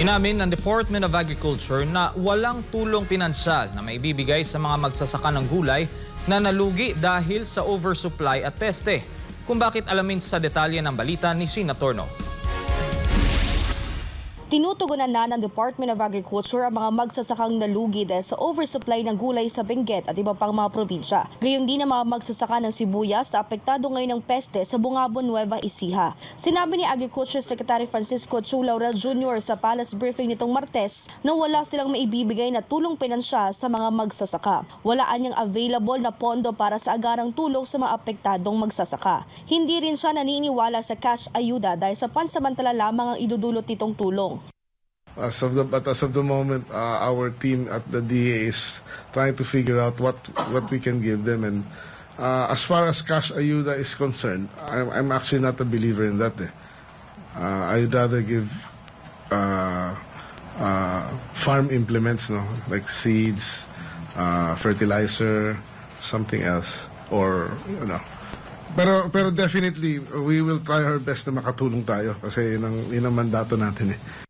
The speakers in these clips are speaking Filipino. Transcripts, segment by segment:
Inamin ng Department of Agriculture na walang tulong pinansyal na maibibigay sa mga magsasaka ng gulay na nalugi dahil sa oversupply at peste. Kung bakit alamin sa detalye ng balita ni Sheena Torno. Tinutugunan na ng Department of Agriculture ang mga magsasakang nalugi dahil sa oversupply ng gulay sa Benguet at iba pang mga probinsya. Gayon din ang mga magsasaka ng sibuyas na apektado ngayon ng peste sa Bungabon, Nueva Ecija. Sinabi ni Agriculture Secretary Francisco Chu Laurel Jr. sa Palace briefing nitong Martes na wala silang maibibigay na tulong pinansyal sa mga magsasaka. Wala anyang available na pondo para sa agarang tulong sa mga apektadong magsasaka. Hindi rin siya naniniwala sa cash ayuda dahil sa pansamantala lamang ang idudulot nitong tulong. As of the but as of the moment, uh, our team at the DA is trying to figure out what what we can give them. And uh, as far as cash ayuda is concerned, I'm, I'm actually not a believer in that. Eh. Uh, I'd rather give uh, uh, farm implements, no, like seeds, uh, fertilizer, something else, or you know. Pero pero definitely we will try our best na makatulong tayo kasi yun ang, yun ang mandato natin eh.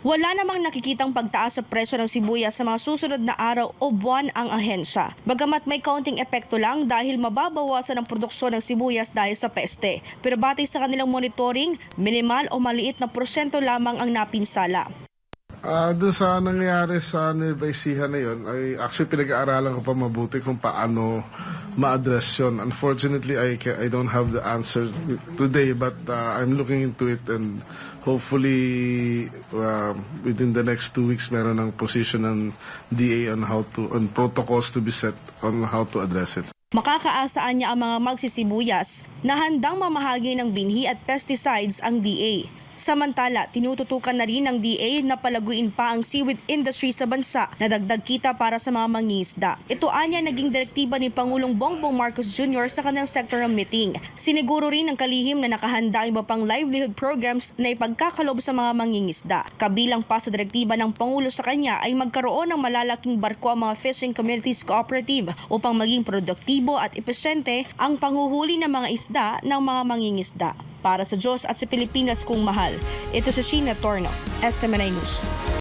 Wala namang nakikitang pagtaas sa presyo ng sibuyas sa mga susunod na araw o buwan ang ahensya. Bagamat may kaunting epekto lang dahil mababawasan ang produksyon ng sibuyas dahil sa peste. Pero batay sa kanilang monitoring, minimal o maliit na porsyento lamang ang napinsala. Ah, doon sa nangyari sa Nueva Ecija na yun, ay actually pinag-aaralan ko pa mabuti kung paano ma-address yun. Unfortunately, I, I don't have the answer today, but uh, I'm looking into it and hopefully uh, within the next two weeks meron ng position ng DA on how to, on protocols to be set on how to address it. Makakaasaan niya ang mga magsisibuyas na handang mamahagi ng binhi at pesticides ang DA. Samantala, tinututukan na rin ng DA na palaguin pa ang seaweed industry sa bansa na dagdag kita para sa mga mangingisda. Ito anya naging direktiba ni Pangulong Bongbong Marcos Jr. sa kanyang sectoral meeting. Siniguro rin ng kalihim na nakahanda ang iba pang livelihood programs na ipagkakalob sa mga mangingisda. Kabilang pa sa direktiba ng Pangulo sa kanya ay magkaroon ng malalaking barko ang mga fishing communities cooperative upang maging produktibo at epesyente ang panghuhuli ng mga isda ng mga mangingisda. Para sa Diyos at sa Pilipinas kung mahal, ito si Sheena Torno, SMNI News.